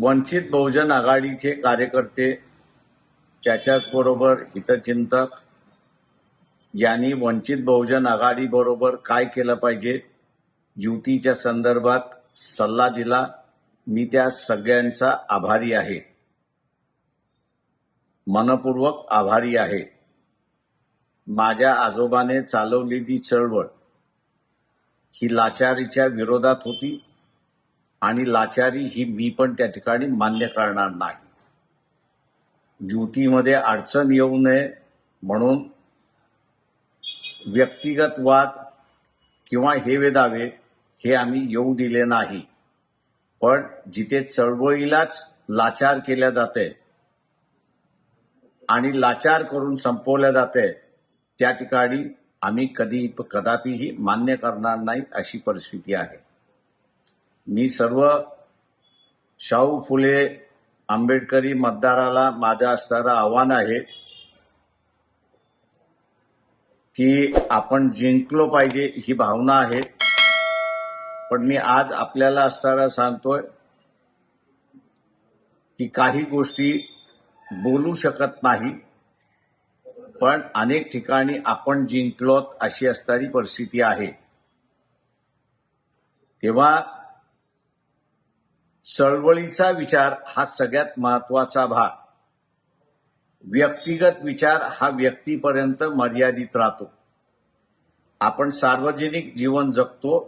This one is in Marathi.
वंचित बहुजन आघाडीचे कार्यकर्ते त्याच्याचबरोबर हितचिंतक यांनी वंचित बहुजन आघाडीबरोबर काय केलं पाहिजे? युतीच्या संदर्भात सल्ला दिला. मी त्या सगळ्यांचा आभारी आहे. मनपूर्वक आभारी आहे. माझ्या आजोबाने चालवलेली चळवळ ही लाचारीच्या विरोधात होती. आणि लाचारी ही मी पण त्या ठिकाणी मान्य करणार नाही. युतीमध्ये अडचण येऊ नये म्हणून व्यक्तिगत वाद किंवा हे दावे हे आम्ही येऊ दिले नाही. पण जिथे चळवळीलाच लाचार केल्या जाते आणि लाचार करून संपवल्या जाते त्या ठिकाणी आम्ही कधी कदापिही मान्य करणार नाही अशी परिस्थिती आहे. मी सर्व शाहू फुले आंबेडकरी मतदाराला माझं असणारं आव्हान आहे की आपण जिंकलो पाहिजे ही भावना आहे. पण मी आज आपल्याला असताना सांगतोय की काही गोष्टी बोलू शकत नाही पण अनेक ठिकाणी आपण जिंकलोत अशी असणारी परिस्थिती आहे. तेव्हा चळवळीचा विचार हा सगळ्यात महत्त्वाचा भाग. व्यक्तिगत विचार हा व्यक्तीपर्यंत मर्यादित राहतो. आपण सार्वजनिक जीवन जगतो